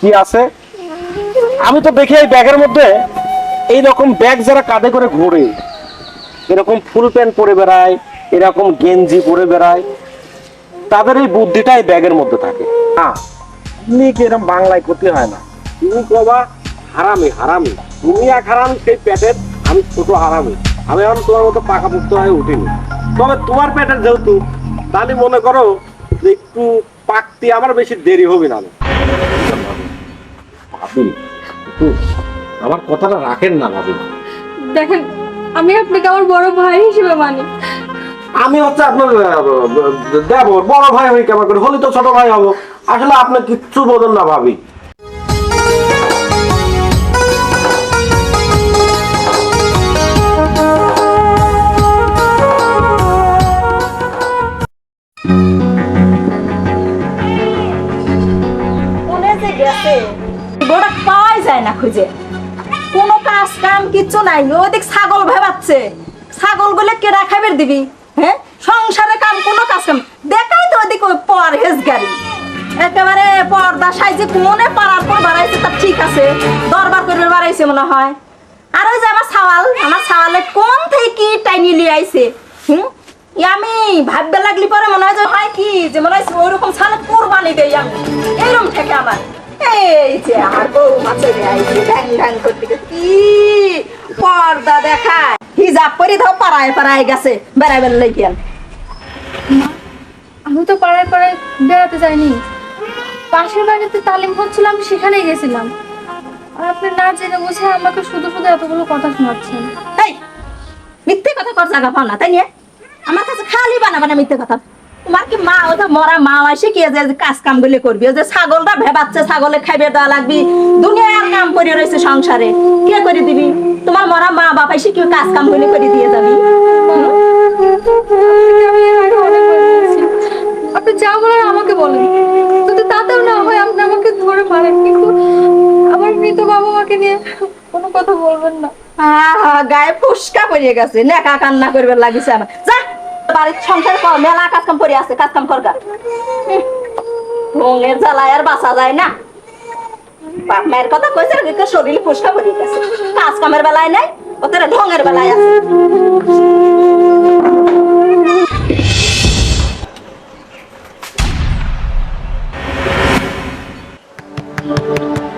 কি আছে? আমি তো দেখি এই ব্যাগের মধ্যে এই রকম ব্যাগ যারা কাঁধে করে ঘোরে, এরকম ফুল প্যান্ট পরে বেড়ায়, এরকম গেঞ্জি পরে বেড়ায়, তাদের এই বুদ্ধিটা এই ব্যাগের মধ্যে থাকে। না, তুমি কি এরকম বাংলায় ক্ষতি হয় না? তুমি কবা হারামি হারামি। তুমি এক হারামি, সেই পেটের আমি ছোট হারামি। আমি এখন তোমার মতো পাকাপুক্ত হয়ে উঠিনি। তবে তোমার পেটের যেহেতু, তাহলে মনে করো যে একটু পাকতে আমার বেশি দেরি হবে না। ভাবি একটু আমার কথাটা রাখেন না ভাবি দেখেন আমি আপনাকে আমার বড় ভাই হিসেবে মানি। আমি হচ্ছে আপনার দেব বড় ভাই হই কেমন করে? হলি তো ছোট ভাই হব। আসলে আপনার কিচ্ছু বদল না ভাবি। খুঁজে কোনো কাজ কাম কিচ্ছু নাই। ওদিক ছাগল ভেবাচ্ছে। ছাগলগুলো কেডা খাবার দিবি? হ্যাঁ? সংসারে কাম, কোনো কাজ কাম। দেখাই তো ওদিক ওই পর গাড়ি একেবারে পর্দা সাইজে মনে পাড়ার পর বাড়াইছে তার ঠিক আছে। দরবার করবে বাড়াইছে মনে হয়। আর ওই যে আমার সাওয়াল আমার সাওয়ালে কোন থেকে কি টাইনি লিয়ে আইছে? হুম? আমি ভাববে লাগলি পরে মনে হয় যে হয় কি? যে মনে হয় ওইরকম ছালে কোরবানি দেই আমি। এরকম থেকে আমার। এই যে আমার বউ আইছে ঢ্যাং ঢ্যাং করতে করতে। কি পর্দা দেখায়? হিজাব পরি দাও পাড়ায় পাড়ায় গেছে বেড়াবেন লেগিয়ান আমি তো পাড়ায় পাড়ায় বেড়াতে যাইনি। পাশের বাড়িতে তালিম হচ্ছিল আমি সেখানেই গেছিলাম। আর আপনি না জেনে বুঝে আমাকে শুধু শুধু এতগুলো কথা শোনাচ্ছেন। এই মিথ্যে কথা কর জায়গা পাও না তাই নিয়ে? আমার কাছে খালি বানা বানা মিথ্যে কথা। তোমার কি মা ওটা মরা মা আসে কি যে কাজ কাম গুলি করবি? যে ছাগলটা ভেবাচ্ছে ছাগলে খাইবে দেওয়া লাগবি। দুনিয়ার কাম করে রয়েছে সংসারে। কে করে দিবি? তোমার মরা মা বাপ এসে কি কাজ কাম গুলি করে দিয়ে যাবি। আপনি যা বলার আমাকে বলেন। যদি তাতেও না হয় আপনি আমাকে ধরে কিন্তু আমার মৃত বাবা মাকে নিয়ে কোনো কথা বলবেন না। গায়ে ফুসকা গেছে। নেকা কান্না করবে লাগিছে আমার। বাড়ির সংসার কর, মেলা কাজ কাম পড়ে আছে কাজ কাম কর গা। জ্বালায় আর বাঁচা যায় না। বাপ মায়ের কথা কইছে কি শরীরে ফুসকা পড়িয়ে গেছে। কাজ কামের বেলায় নাই, ওদের ঢঙের বেলায় আছে। আরে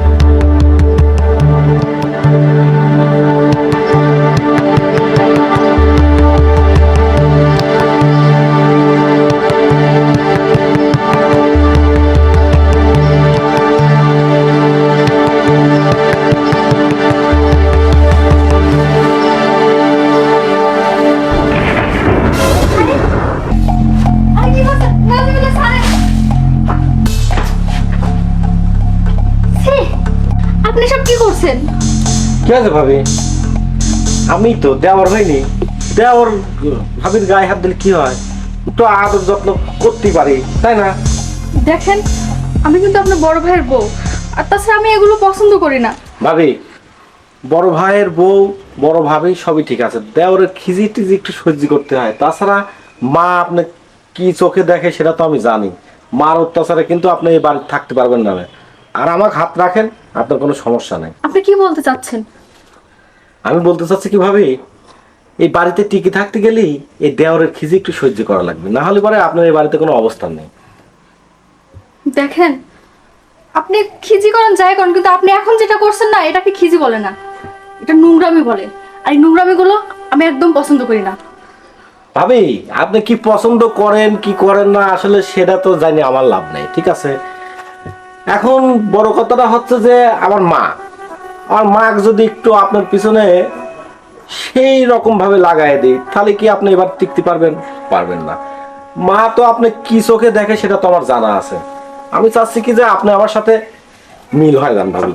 কি আছে ভাবি? আমি তো দেওয়ার হয়নি। দেওয়ার ভাবির গায়ে হাত দিলে কি হয়? তো আদর যত্ন করতে পারি তাই না? দেখেন আমি কিন্তু আপনার বড় ভাইয়ের বউ আর তাছাড়া আমি এগুলো পছন্দ করি না। ভাবি বড় ভাইয়ের বউ বড় ভাবি সবই ঠিক আছে। দেওরের খিজি টিজি একটু সহ্য করতে হয়। তাছাড়া মা আপনি কি চোখে দেখে সেটা তো আমি জানি। মার অত্যাচারে কিন্তু আপনি এই বাড়িতে থাকতে পারবেন না। আর আমাকে হাত রাখেন আপনার কোনো সমস্যা নেই। আপনি কি বলতে চাচ্ছেন? আমি বলতে চাচ্ছি কি ভাবি এই বাড়িতে টিকে থাকতে গেলেই এই দেওরের খিজি একটু সহ্য করা লাগবে। না হলে পরে আপনার এই বাড়িতে কোনো অবস্থান নেই। দেখেন আপনি খিজি করেন যাই করেন কিন্তু আপনি এখন যেটা করছেন না এটাকে খিজি বলে না। এটা নোংরামি বলে। আর এই নোংরামিগুলো আমি একদম পছন্দ করি না। ভাবি আপনি কি পছন্দ করেন কি করেন না আসলে সেটা তো জানি আমার লাভ নেই ঠিক আছে? এখন বড় কথাটা হচ্ছে যে আমার মা আমার মা যদি একটু আপনার পিছনে সেই রকম ভাবে লাগাই দিই তাহলে কি আপনি এবার টিকতে পারবেন? পারবেন না। মা তো আপনি কি চোখে দেখে সেটা তো আমার জানা আছে। আমি চাচ্ছি কি যে আপনি আমার সাথে মিল হয় যান ভাবি।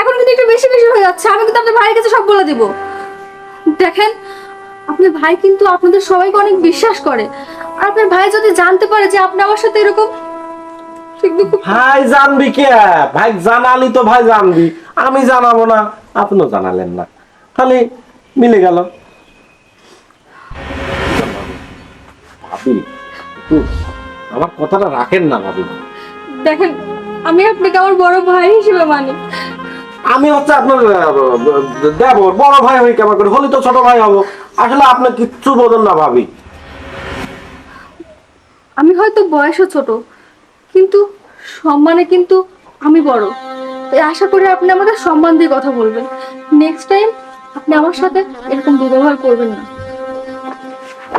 এখন কিন্তু একটু বেশি বেশি হয়ে যাচ্ছে। আমি কিন্তু আপনার ভাইয়ের কাছে সব বলে দিব। দেখেন আপনার ভাই কিন্তু আপনাদের সবাইকে অনেক বিশ্বাস করে। আর আপনার ভাই যদি জানতে পারে যে আপনি আমার সাথে এরকম ভাই জানবি কে? ভাই জানালি তো ভাই জানবি। আমি জানাব না আপনিও জানালেন না। তাহলে মিলে গেল। ভাবি আমার কথাটা রাখেন না ভাবি। দেখেন আমি আপনাকে আমার বড় ভাই হিসেবে মানি। আমি হচ্ছে আপনার দেবর বড় ভাই হই কেমন করে? হলি তো ছোট ভাই হব। আসলে আপনি কিচ্ছু বোঝেন না ভাবি। আমি হয়তো বয়সও ছোট কিন্তু সম্মানে কিন্তু আমি বড়। তাই আশা করি আপনি আমাকে সম্মান দিয়ে কথা বলবেন। নেক্সট টাইম আপনি আমার সাথে এরকম দুর্ব্যবহার করবেন না।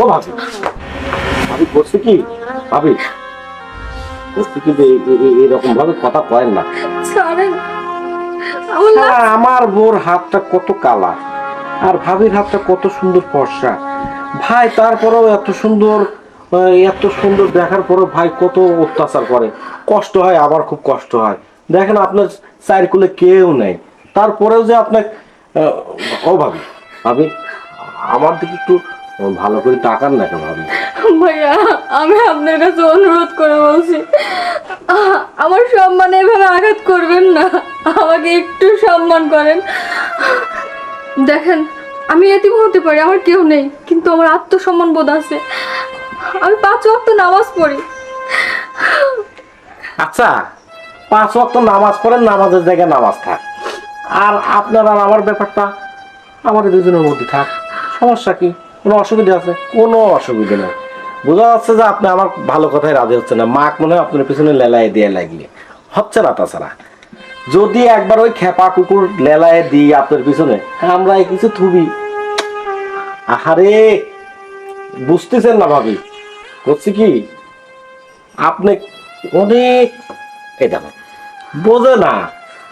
ও ভাবি ভাবি করছে কি? ভাবি এরকম ভাবে কথা কয়েন না। ছাড়েন আমার বোর হাতটা কত কালা আর ভাবির হাতটা কত সুন্দর ফর্সা। ভাই তারপরেও এত সুন্দর এত সুন্দর দেখার পরেও ভাই কত অত্যাচার করে। কষ্ট হয়, আবার খুব কষ্ট হয়। দেখেন আপনার সাইরকুলে কেউ নেই। তারপরেও যে আপনার ও ভাবি ভাবি, আমার দিকে একটু ভালো করে টাকার না কেন ভাবি? ভাইয়া, আমি আপনার কাছে অনুরোধ করে বলছি, আমার সম্মানে এভাবে আঘাত করবেন না। আমাকে একটু সম্মান করেন। দেখেন, আমি এতিম হতে পারি, আমার কেউ নেই, কিন্তু আমার আত্মসম্মান বোধ আছে। আমি পাঁচ ওয়াক্ত নামাজ পড়ি। আচ্ছা পাঁচ ওয়াক্ত নামাজ পড়েন নামাজের জায়গায় নামাজ থাক। আর আপনার আর আমার ব্যাপারটা, আমাদের দুজনের মধ্যে থাক। সমস্যা কি? কোনো অসুবিধা আছে? কোনো অসুবিধা নেই। বোঝা যাচ্ছে যে আপনি আমার ভালো কথাই রাজি হচ্ছে না। মাক মনে হয় আপনার পিছনে লেলাই দিয়ে লাগিয়ে হচ্ছে না তাছাড়া। যদি একবার ওই খেপা কুকুর লেলায় দিই আপনার পিছনে, আমরা কিছু থুবি। আহারে, বুঝতেছেন না ভাবি? করছি কি আপনি অনেক এই দেখো বোঝে না।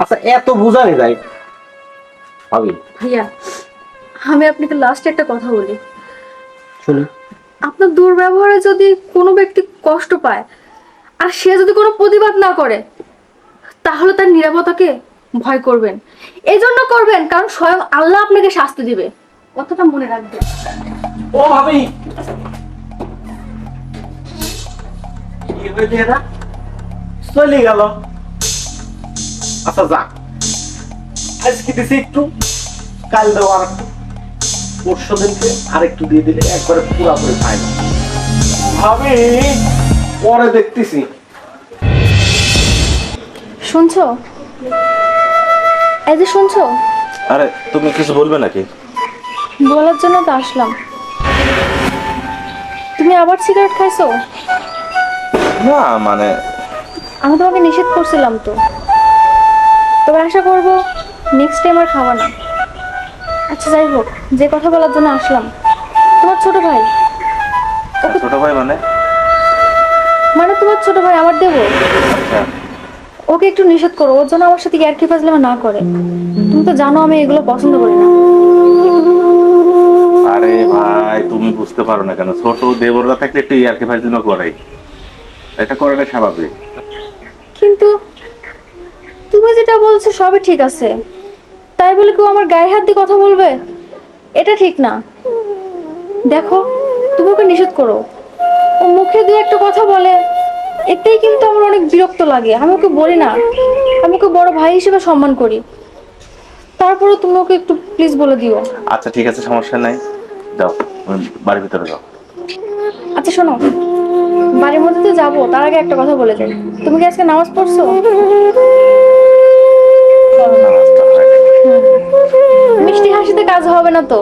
আচ্ছা এত বোঝানি যায়। ভাবি ভাইয়া আমি আপনাকে লাস্টে একটা কথা বলি। শুনি আপনার দুর্ব্যবহারে যদি কোনো ব্যক্তি কষ্ট পায় আর সে যদি কোনো প্রতিবাদ না করে তাহলে তার নিরাপত্তাকে ভয় করবেন। এই জন্য করবেন কারণ স্বয়ং আল্লাহ আপনাকে শাস্তি দিবে। কথাটা মনে রাখবেন। ও ভাবি কি হয়েছে এটা? চলে গেল। আচ্ছা যাক। আজকে দিছি একটু কাল দেবো আর একটু পরশু দিনকে আর একটু দিয়ে দিলে একবারে পুরাপুরি ফাইনাল ভাবি পরে দেখতেছি। শুনছো? এই যে শুনছো? আরে তুমি কিছু বলবে নাকি? বলার জন্য তো আসলাম। তুমি আবার সিগারেট খাইছো? না মানে আমি তোমাকে নিষেধ করছিলাম তো। তবে আশা করব নেক্সট টাইম আর খাওয়া না। আচ্ছা যাই হোক যে কথা বলার জন্য আসলাম। তোমার ছোট ভাই? ছোট ভাই মানে? মানে তোমার ছোট ভাই আমার দেবো? আচ্ছা। ওকে একটু নিষেধ করো ওর জন্য আমার সাথে ইয়ার্কি ফাজলামা না করে। তুমি তো জানো আমি এগুলো পছন্দ করি না। আরে ভাই তুমি বুঝতে পারো না কেন ছোট দেবররা থাকলে একটু ইয়ারকে জন্য করাই। এটা করাটা স্বাভাবিক। কিন্তু তুমি যেটা বলছো সবই ঠিক আছে। তাই বলে কেউ আমার গায়ে হাত দিয়ে কথা বলবে? এটা ঠিক না। দেখো তুমি ওকে নিষেধ করো। ও মুখে দিয়ে একটা কথা বলে এতেই কিন্তু আমার অনেক বিরক্ত লাগে। আমি ওকে বলি না। আমি ওকে বড় ভাই হিসেবে সম্মান করি। তারপরে তুমি ওকে একটু প্লিজ বলে দিও। আচ্ছা ঠিক আছে সমস্যা নাই। তুমি বাড়ির ভিতরে যাও। আচ্ছা শোনো। বাড়ির মধ্যে তো যাব তার আগে একটা কথা বলে যাই। তুমি কি আজকে নামাজ পড়ছো। মিষ্টি হাসিতে কাজ হবে না তো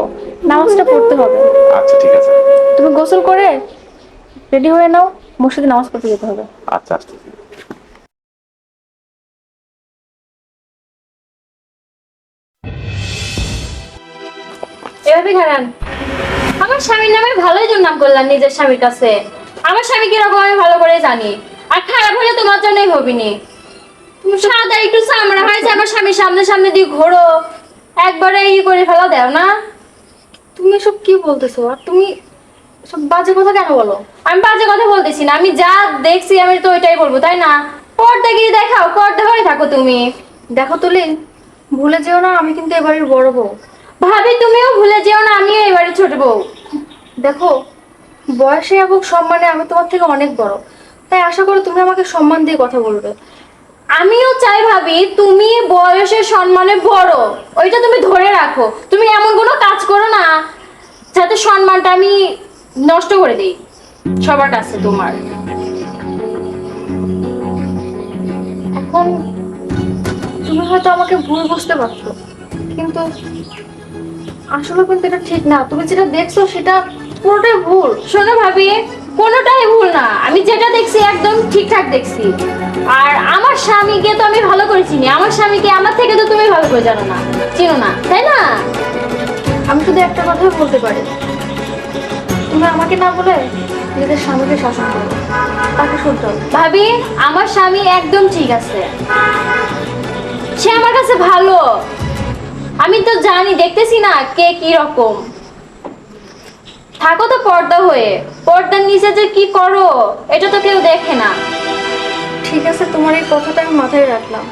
নামাজটা পড়তে হবে। আচ্ছা ঠিক আছে। তুমি গোসল করে রেডি হয়ে নাও মসজিদে নামাজ পড়তে যেতে হবে। আচ্ছা আচ্ছা। এভাবে খারান। আমার স্বামীর নামে ভালোই নাম করলাম নিজের স্বামীর কাছে। আমার স্বামী কীরকম আমি ভালো করে জানি? আর খারাপ হলে তোমার জন্যই হবিনি। তুমি সাদা একটু চামড়া হয়েছে আমার স্বামীর সামনে সামনে দিয়ে ঘোরো। একবারে ই করে ফেলা দেও না। তুমি এসব কি বলতেছো? আর তুমি সব বাজে কথা কেন বলো? আমি বাজে কথা বলতেছি না। আমি যা দেখছি আমি তো ওইটাই বলব তাই না? পর্দা গিয়ে দেখাও পর্দা হয়ে থাকো তুমি। দেখো তুলিন ভুলে যেও না আমি কিন্তু এবারের বড় বউ। ভাবি তুমিও ভুলে যেও না আমিও এবারে ছোট বউ। দেখো বয়সে এবং সম্মানে আমি তোমার থেকে অনেক বড়। তাই আশা করি তুমি আমাকে সম্মান দিয়ে কথা বলবে। আমিও চাই ভাবি তুমি বয়সের সম্মানে বড়। ওইটা তুমি ধরে রাখো। তুমি এমন কোনো কাজ করো না যাতে সম্মানটা আমি নষ্ট করে দিই। সবার কাছে তোমার। এখন এখন তুমি হয়তো আমাকে ভুল বুঝতে পারছ কিন্তু আসলে কিন্তু এটা ঠিক না। তুমি যেটা দেখছ সেটা পুরোটাই ভুল। শোনো ভাবি, কোনোটাই ভুল না। আমি যেটা দেখছি একদম ঠিকঠাক দেখছি। আর আমার স্বামীকে তো আমি ভালো করে চিনি। আমার স্বামীকে, আমার থেকে তো তুমি ভালো করে জানো না। চিনো না, তাই না? আমি শুধু একটা কথাই বলতে পারি। তুমি আমাকে না বলে নিজের স্বামীকে শাসন করো। তাকে শুনতে ভাবি, আমার স্বামী একদম ঠিক আছে। সে আমার কাছে ভালো। আমি তো জানি, দেখতেছি না কে কি রকম। থাকো তো পর্দা হয়ে। পর্দার নিচে যে কি করো এটা তো কেউ দেখে না। ঠিক আছে তোমার এই কথাটা আমি মাথায় রাখলাম।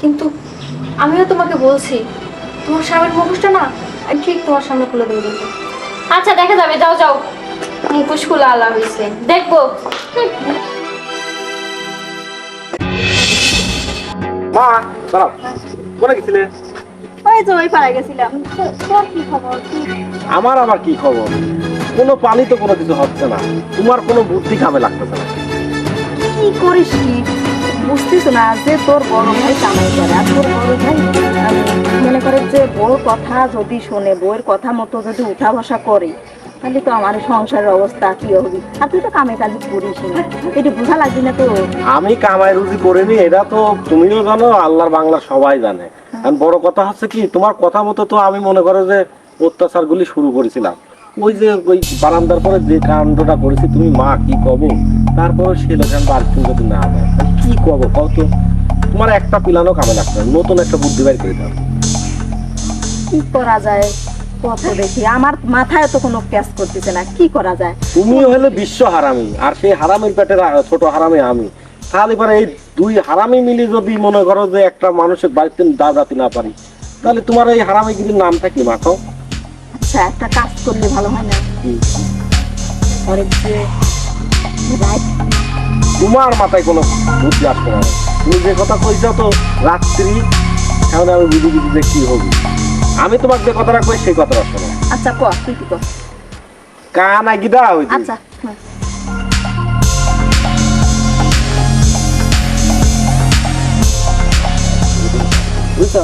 কিন্তু আমিও তোমাকে বলছি তোমার স্বামীর মুখোশটা না আমি ঠিক তোমার সামনে খুলে দিয়ে দেবো আচ্ছা দেখা যাবে যাও যাও। মুখোশ খোলা আলা হয়েছে। দেখব। মা দাঁড়াও। কোনে গেছিলে? ওই তো ওই পাড়ায় গেছিলাম। তোর কি খবর? আমার আবার কি খবর? কোনো পানি তো কোনো কিছু হচ্ছে না। তোমার কোনো বুদ্ধি কামে লাগতেছে না। কি করিস কি? বুঝতিস না যে তোর বড় ভাই কামাই করে আর তোর বড় ভাই মনে করে যে বউর কথা যদি শোনে বউয়ের কথা মতো যদি উঠা বসা করে তাহলে তো আমার সংসারের অবস্থা কি হবে? আর তুই তো কামে কাজে করিস না। এটা বোঝা লাগবে না তো। আমি কামাই রুজি করিনি এটা তো তুমিও জানো আল্লাহর বাংলা সবাই জানে। কারণ বড় কথা হচ্ছে কি তোমার কথা মতো তো আমি মনে করো যে অত্যাচারগুলি শুরু করেছিলাম। ওই যে ওই বারান্দার পরে যে কাণ্ডটা করেছি তুমি মা কি কব? তারপরে সে লোকান বাড়িতে যদি না দেয় কি কব? কত তোমার একটা পিলানো কামে লাগবে নতুন একটা বুদ্ধি বাইর করে দাও। কি করা যায়? কত দেখি। আমার মাথায় তো কোনো ক্যাশ করতেছে না কি করা যায়? তুমি হলে বিশ্ব হারামি আর সেই হারামির পেটের ছোট হারামি আমি। তাহলে এবার এই দুই হারামি মিলে যদি মনে করো যে একটা মানুষের বাড়িতে দা জাতি না পারি তাহলে তোমার এই হারামিগিরির নামটা কি মাখো আচ্ছা একটা কাজ করলে ভালো হয় না। অনেক যে তোমার মাথায় কোনো বুদ্ধি আসবে না। তুমি যে কথা কইছো তো রাত্রি এখন আমি বুঝি বুঝি যে কি হবে। আমি তোমাকে যে কথাটা কই সেই কথাটা শোনো। আচ্ছা ক তুই কি কর? কান আগিদা হইছে আচ্ছা হুম। বুঝছ?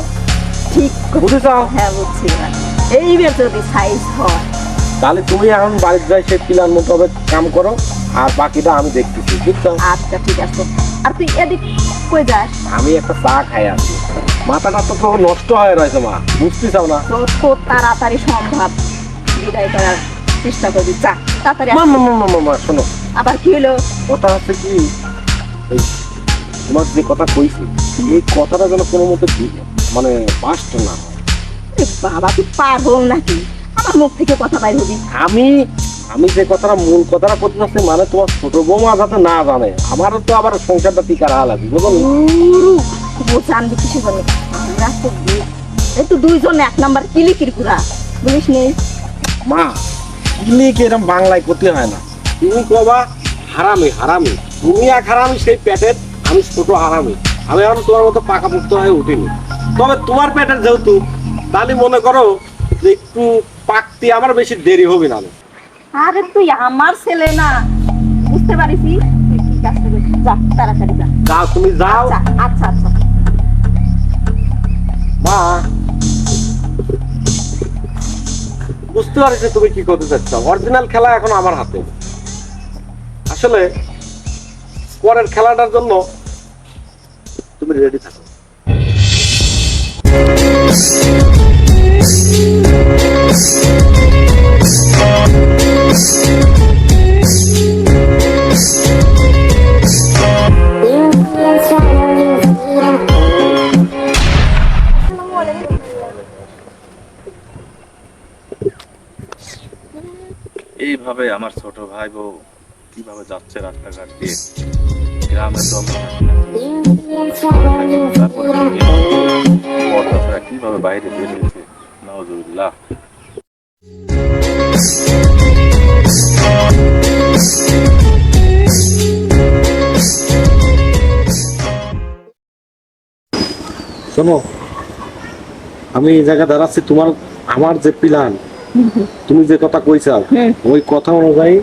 ঠিক বুঝেছ? হ্যাঁ বুঝছি। এইবার যদি সাইজ হয় তাহলে তুমি এখন বাড়িতে যাই সে পিলার মোতাবেক কাম করো আর বাকিটা আমি দেখতেছি বুঝছ আচ্ছা ঠিক আছে। আর তুই এদিক কই যাস? আমি একটা চা খাই আছি মাথাটা তো পুরো নষ্ট হয়ে রয়েছে মা। বুঝতেছ না? তোর তাড়াতাড়ি সম্ভব। বিদায় করার চেষ্টা করবি। যা তাড়াতাড়ি। মা মা মা, মা, মা, শোনো। আবার কি হলো? কথা হচ্ছে কি তোমার যে কথা কইছি এই কথাটা যেন কোনো মতে মানে পাস্ট না। হয় বাবা তুই পার হল নাকি? আমার মুখ থেকে কথা বাইর হবি। আমি আমি যে কথাটা মূল কথাটা করতে চাচ্ছি মানে তোমার ছোট বৌমা যাতে না জানে আমারও তো আবার সংসারটা টিকা রাখা লাগবে বুঝলি? জানবি কিছু জন্য? আমরা তো এই তো দুইজন এক নাম্বার কিলিকির ঘুরা বুঝিস নেই মা ইলিক এরকম বাংলায় করতে হয় না। তুমি কবা হারামি হারামি। তুমি এক হারামি সেই পেটের আমি ছোট হারামি। আমি এখন তোমার মতো পাকা মুক্ত হয়ে উঠিনি। তবে তোমার পেটের যেহেতু তাহলে মনে করো যে একটু পাকতে আমার বেশি দেরি হবে না। আরে তুই আমার ছেলে না। বুঝতে পারিস? তুই ঠিক আছে যা তাড়াতাড়ি যা। যাও তুমি যাও। আচ্ছা আচ্ছা আচ্ছা। মা বুঝতে পারছি তুমি কি করতে চাচ্ছ। অরিজিনাল খেলা এখন আমার হাতে। আসলে পরের খেলাটার জন্য তুমি রেডি থাকো। এইভাবে আমার ছোট ভাই বউ কীভাবে যাচ্ছে রাস্তাঘাট দিয়ে? গ্রামে তো। তারপরে কীভাবে বাইরে বেরিয়েছে? নজরুল্লাহ শোনো আমি এই জায়গায় দাঁড়াচ্ছি তোমার আমার যে প্ল্যান তুমি যে কথা কইছাও হুম। ওই কথা অনুযায়ী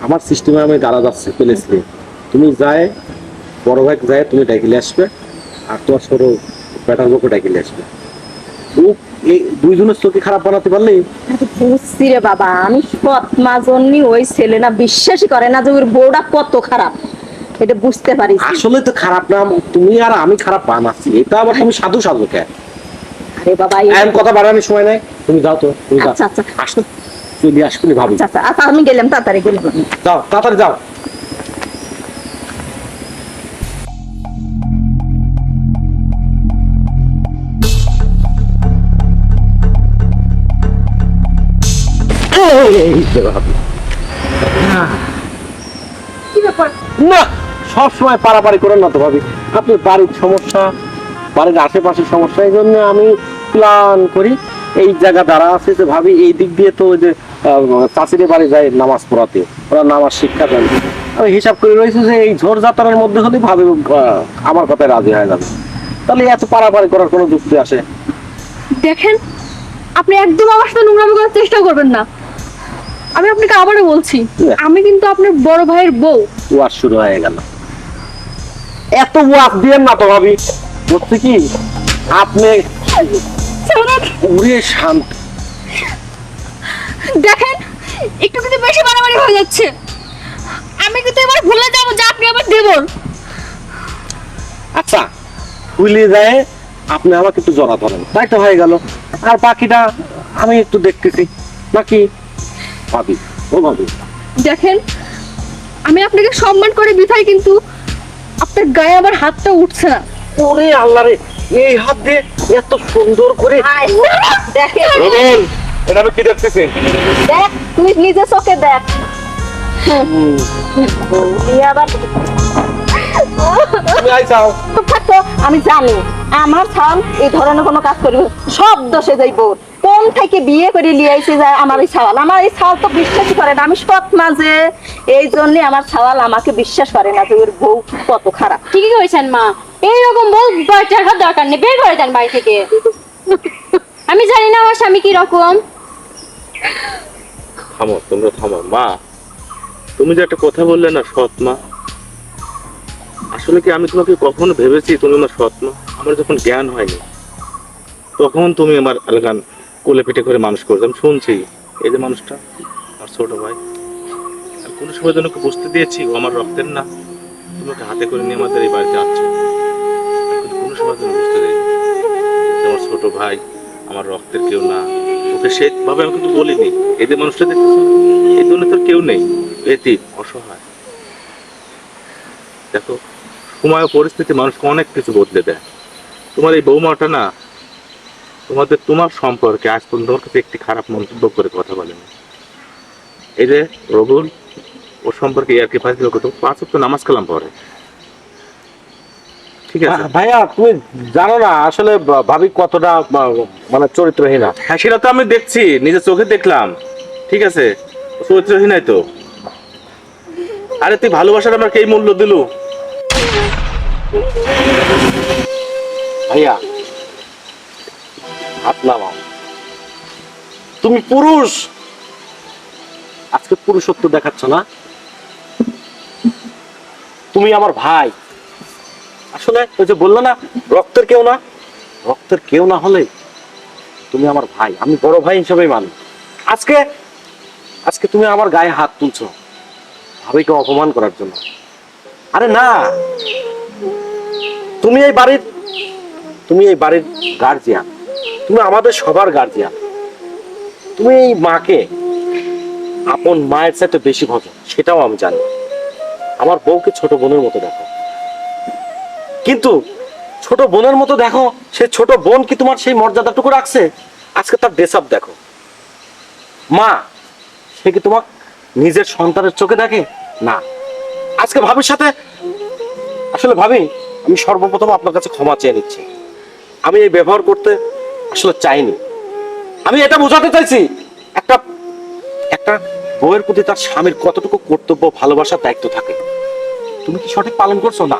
আমার সিস্টেমে আমি দাঁড়া যাচ্ছি প্লেসলি তুমি যায় বড় ভাই যায় তুমি ডাকিলে আসবে আর তোমার ছোট বেটার বউকে ডাকি আসবে। ও এই দুইজনের চোখে খারাপ বানাতে পারলে? বুঝছি রে বাবা আমি সৎ মা জন্যই ওই ছেলে না বিশ্বাসই করে না যে ওর বউটা কত খারাপ। এটা বুঝতে পারি আসলে তো খারাপ না তুমি আর আমি খারাপ বানাচ্ছি। এটা আবার তুমি সাধু সাধু কে আরে বাবা এমন কথা বাড়ানোর সময় নাই। তুমি যাও তো তুমি যাও। আচ্ছা, আচ্ছা। আসো। চলে আসবি ভাবি। আচ্ছা আচ্ছা আচ্ছা আমি গেলাম তাড়াতাড়ি গেলাম। যাও তাড়াতাড়ি যাও। এই যে ভাবি। কি ব্যাপার? না সব সময় পারাপারি করেন না তো ভাবি। আপনি বাড়ির সমস্যা বাড়ির আশেপাশের সমস্যা এই জন্য আমি প্ল্যান করি এই জায়গা দ্বারা আছে যে ভাবি এই দিক দিয়ে তো ওই যে চাষিদের বাড়ি যায় নামাজ পড়াতে। ওরা নামাজ শিক্ষা দেন। আমি হিসাব করে রয়েছে যে এই ঝোড় যাত্রার মধ্যে হলে ভাবে আমার কথায় রাজি হয়ে যাবে। তাহলে এত পারাপারি করার কোনো যুক্তি আসে? দেখেন আপনি একদম আমার সাথে নোংরামি করার চেষ্টা করবেন না। আমি আপনাকে আবারও বলছি আমি কিন্তু আপনার বড় ভাইয়ের বউ। ওয়াজ শুরু হয়ে গেল। এত ওয়াজ দিয়ে না তো ভাবি বলছে কি? আপনি উড়ে শান্ত। দেখেন একটু কিন্তু বেশি বাড়াবাড়ি হয়ে যাচ্ছে। আমি কিন্তু এবার ভুলে যাব যে আপনি আমার দেবর। আচ্ছা ভুলে যায় আপনি আমাকে একটু জড়া ধরেন। তাই তো হয়ে গেল। আর বাকিটা আমি একটু দেখতেছি। নাকি ভাবি ও ভাবি দেখেন আমি আপনাকে সম্মান করে বিথাই কিন্তু আপনার গায়ে আমার হাতটা উঠছে না। ওরে আল্লাহ রে এই হাত দিয়ে এত সুন্দর করে দেখে রবিন এটা আমি কি দেখতেছি? দেখ তুই নিজে চোখে দেখ। আবার চুপ থাকতো আমি জানি। আমার ছাল এই ধরনের কোনো কাজ করবে সব দোষে যাইব কোন থেকে বিয়ে করে নিয়ে আইছে যায় আমার এই ছাওয়াল। আমার এই ছাওয়াল তো বিশ্বাসই করে না। আমি সৎ মাঝে এই জন্য আমার ছাওয়াল আমাকে বিশ্বাস করে না যে ওর বউ কত খারাপ। ঠিকই করেছেন মা। এইরকম বল বাচ্চার হাত দরকার নেই। বের করে দেন বাড়ি থেকে। আমি জানি না আমার স্বামী কি রকম থামো তোমরা থামো। মা তুমি যে একটা কথা বললে না সৎ মা আসলে কি আমি তোমাকে কখনো ভেবেছি তুমি আমার সৎ মা? আমার যখন জ্ঞান হয়নি তখন তুমি আমার আলগান কোলে পিঠে করে মানুষ করতাম শুনছি এই যে মানুষটা আমার ছোট ভাই। আমি কোনো সময় যেন বুঝতে দিয়েছি, ও আমার রক্তের না। তুমি ওকে হাতে করে নিয়ে আমাদের এই বাড়িতে আসছো। কোনো সময় যেন বুঝতে দেয়নি। যে আমার ছোট ভাই, আমার রক্তের কেউ না। ওকে সেভাবে আমি কিন্তু বলিনি। এই যে মানুষটা দেখতেছো, এই জন্য তোর কেউ নেই। এতিম, অসহায়। দেখো, সময় পরিস্থিতি মানুষকে অনেক কিছু বদলে দেয়। তোমার এই বৌমাটা না তোমাদের তোমার সম্পর্কে আজ পর্যন্ত তোমার কাছে একটি খারাপ মন্তব্য করে কথা বলেনি। এই যে রবুল ও সম্পর্কে আর কি ফাইসলা করতো পাঁচ তো নামাজ কালাম পড়ে। ঠিক আছে? ভাইয়া তুমি জানো না আসলে ভাবি কতটা মানে চরিত্রহীনা। হ্যাঁ সেটা তো আমি দেখছি নিজের চোখে দেখলাম। ঠিক আছে? চরিত্রহীন নাই তো। আরে তুই ভালোবাসার আমাকে এই মূল্য দিলু। ভাইয়া হাত নামাও। তুমি পুরুষ। আজকে পুরুষত্ব দেখাচ্ছ না। তুমি আমার ভাই। আসলে ওই যে বলল না, রক্তের কেউ না। রক্তের কেউ না হলে তুমি আমার ভাই। আমি বড় ভাই হিসেবেই মানি। আজকে আজকে তুমি আমার গায়ে হাত তুলছো। ভাবিকে অপমান করার জন্য। আরে না। তুমি এই বাড়ির, তুমি এই বাড়ির গার্জিয়ান তুমি আমাদের সবার গার্জিয়ান তুমি এই মাকে আপন মায়ের সাথে বেশি ভজ সেটাও আমি জানি। আমার বউকে ছোট বোনের মতো দেখো। কিন্তু ছোট বোনের মতো দেখো, সে ছোট বোন কি তোমার সেই মর্যাদাটুকু রাখছে? আজকে তার ড্রেস আপ দেখো। মা, সে কি তোমার নিজের সন্তানের চোখে দেখে? না। আজকে ভাবির সাথে, আসলে ভাবি, আমি সর্বপ্রথম আপনার কাছে ক্ষমা চেয়ে নিচ্ছি। আমি এই ব্যবহার করতে আসলে চাইনি। আমি এটা বোঝাতে চাইছি, একটা একটা বউয়ের প্রতি তার স্বামীর কতটুকু কর্তব্য ভালোবাসার দায়িত্ব থাকে। তুমি কি সঠিক পালন করছ? না।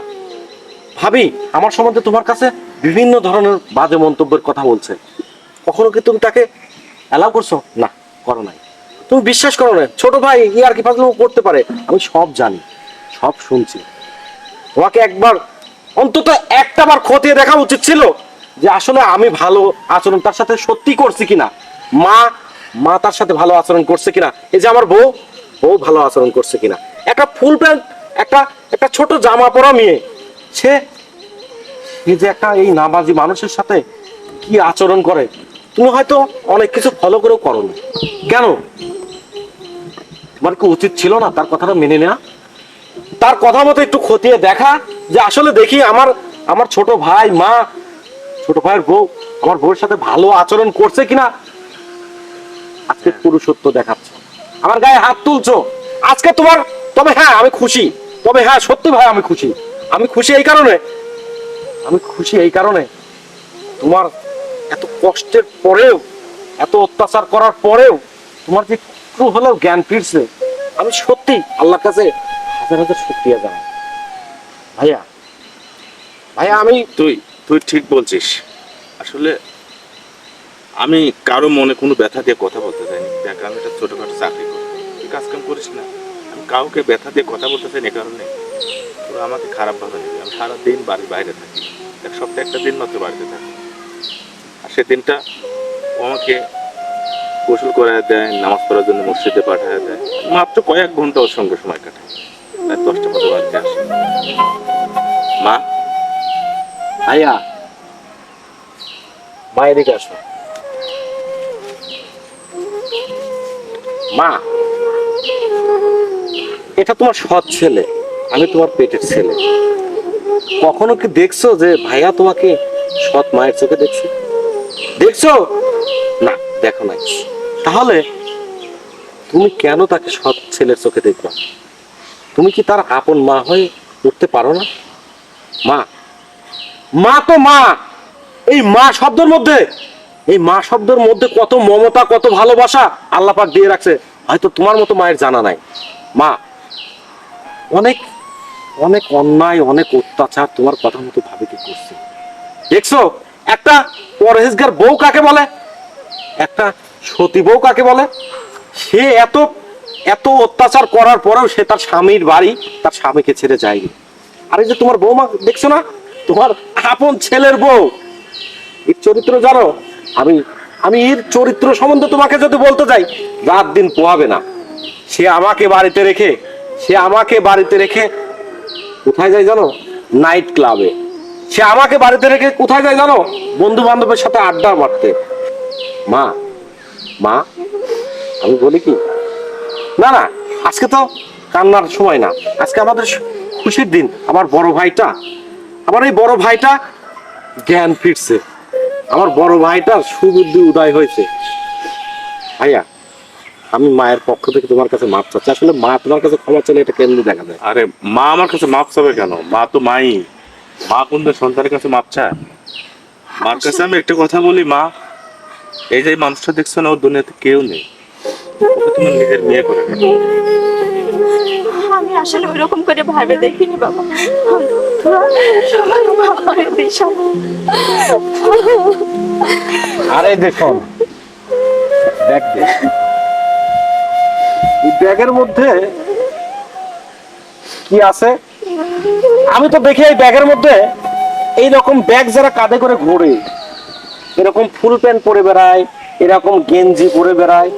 ভাবি, আমার সম্বন্ধে তোমার কাছে বিভিন্ন ধরনের বাজে মন্তব্যের কথা বলছে। কখনো কি তুমি তাকে অ্যালাউ করছ? না, করো নাই। তুমি বিশ্বাস করো না ছোট ভাই, ই আর কি ফাজলামো করতে পারে? আমি সব জানি, সব শুনছি। তোমাকে একবার অন্তত একটা বার খতিয়ে দেখা উচিত ছিল। যে আসলে আমি ভালো আচরণ তার সাথে সত্যি করছি কিনা? মা মা তার সাথে ভালো আচরণ করছে কিনা? এই যে আমার বউ বউ ভালো আচরণ করছে কিনা? একটা ফুল প্যান্ট, একটা একটা ছোট জামা পরা মেয়ে, সে এই যে একটা এই নামাজি মানুষের সাথে কি আচরণ করে? তুমি হয়তো অনেক কিছু ফলো করেও করো না। কেন? তোমার কি উচিত ছিল না তার কথাটা মেনে নেওয়া? তার কথা মতো একটু খতিয়ে দেখা, যে আসলে দেখি আমার আমার ছোট ভাই, মা ছোট ভাইয়ের বউ আমার বউয়ের সাথে ভালো আচরণ করছে কিনা আজকে পুরুষত্ব দেখাচ্ছে। আমার গায়ে হাত তুলছো। আজকে তোমার, তবে হ্যাঁ আমি খুশি। তবে হ্যাঁ সত্যি ভাই, আমি খুশি। আমি খুশি এই কারণে। আমি খুশি এই কারণে। তোমার এত কষ্টের পরেও, এত অত্যাচার করার পরেও তোমার যে একটু হলেও জ্ঞান ফিরছে, আমি সত্যি আল্লাহর কাছে হাজার হাজার শুক্রিয়া জানাই। ভাইয়া ভাইয়া, আমি তুই তুই ঠিক বলছিস। আসলে আমি কারও মনে কোনো ব্যথা দিয়ে কথা বলতে চাইনি। দেখ, আমি একটা ছোটখাটো চাকরি করি। তুই কাজ কাম করিস না। আমি কাউকে ব্যথা দিয়ে কথা বলতে চাইনি এ কারণে। তোরা আমাকে খারাপ ভাবে নিবি আমি সারাদিন বাড়ির বাইরে থাকি। এক সপ্তাহে একটা দিন মাত্র বাড়িতে থাকি। আর সে দিনটা ও আমাকে গোসল করে দেয়, নামাজ পড়ার জন্য মসজিদে পাঠায় দেয়। মাত্র কয়েক ঘণ্টা ওর সঙ্গে সময় কাটায় দশটা মতো বাড়িতে আসে। মা? ভাইয়া, মা এদিকে আসো। মা, এটা তোমার সৎ ছেলে, আমি তোমার পেটের ছেলে। কখনো কি দেখছ যে ভাইয়া তোমাকে সৎ মায়ের চোখে দেখছে? দেখছ? না, দেখো নাই। তাহলে তুমি কেন তাকে সৎ ছেলের চোখে দেখবা? তুমি কি তার আপন মা হয়ে উঠতে পারো না? মা মা তো মা। এই মা শব্দের মধ্যে, এই মা শব্দের মধ্যে কত মমতা, কত ভালোবাসা আল্লাহ পাক দিয়ে রাখছে। হয়তো তোমার মতো মায়ের জানা নাই। মা, অনেক অনেক অন্যায়, অনেক অত্যাচার তোমার কথা মতো ভাবে কি করছে। দেখছ? একটা পরহেজগার বউ কাকে বলে? একটা সতী বউ কাকে বলে? সে এত এত অত্যাচার করার পরেও সে তার স্বামীর বাড়ি, তার স্বামীকে ছেড়ে যায়নি। আরে যে তোমার বৌমা দেখছ না? তোমার আপন ছেলের বউ। এর চরিত্র জানো? আমি আমি এর চরিত্র সম্বন্ধে তোমাকে যদি বলতে যাই, রাত দিন পোহাবে না। সে আমাকে বাড়িতে রেখে, সে আমাকে বাড়িতে রেখে কোথায় যায় জানো? নাইট ক্লাবে সে আমাকে বাড়িতে রেখে কোথায় যায় জানো? বন্ধু বান্ধবের সাথে আড্ডা মারতে। মা মা, আমি বলি কি? না না, আজকে তো কান্নার সময় না। আজকে আমাদের খুশির দিন। আমার বড় ভাইটা আমার এই বড় ভাইটা জ্ঞান ফিরছে। আমার বড় ভাইটার সুবুদ্ধি উদয় হয়েছে। ভাইয়া, আমি মায়ের পক্ষ থেকে তোমার কাছে মাপ চাচ্ছি। আসলে মা তোমার কাছে ক্ষমা চাইলে এটা কেমনি দেখা যায়? আরে, মা আমার কাছে মাপ চাবে কেন? মা তো মাই। মা কোন সন্তানের কাছে মাপ চায়? মার কাছে আমি একটা কথা বলি, মা। এই যে মানুষটা দেখছ না ওর দুনিয়াতে কেউ নেই। তুমি নিজের মেয়ে করে। আমি আসলে ওইরকম করে ভাবে দেখিনি বাবা। আরে দেখুন ব্যাগের মধ্যে কি আছে? আমি তো দেখি এই ব্যাগের মধ্যে এই রকম ব্যাগ যারা কাঁধে করে ঘোরে, এরকম ফুল প্যান্ট পরে বেড়ায়, এরকম গেঞ্জি পরে বেড়ায়,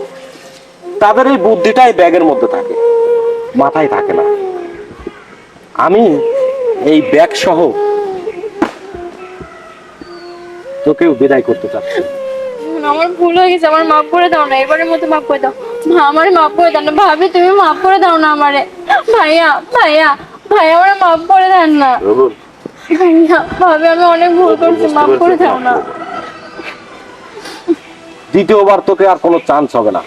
তাদের এই বুদ্ধিটা এই ব্যাগের মধ্যে থাকে। মাথায় থাকে না। আমি এই ব্যাগ সহ তোকেও বিদায় করতে চাচ্ছি। আমার ভুল হয়ে গেছে আমার মাফ করে দাও না এবারের মতো মাফ করে দাও। মা আমার মাফ করে দাও না ভাবি তুমি মাফ করে দাও না আমারে। ভাইয়া ভাইয়া ভাইয়া আমার মাফ করে দেন না। ভাবি আমি অনেক ভুল করছি মাফ করে দাও না। দ্বিতীয়বার তোকে আর কোনো চান্স হবে না।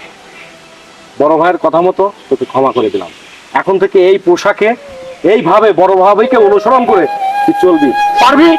বড় ভাইয়ের কথা মতো তোকে ক্ষমা করে দিলাম। এখন থেকে এই পোশাকে এইভাবে বড় ভাইকে অনুসরণ করে তুই চলবি। পারবি?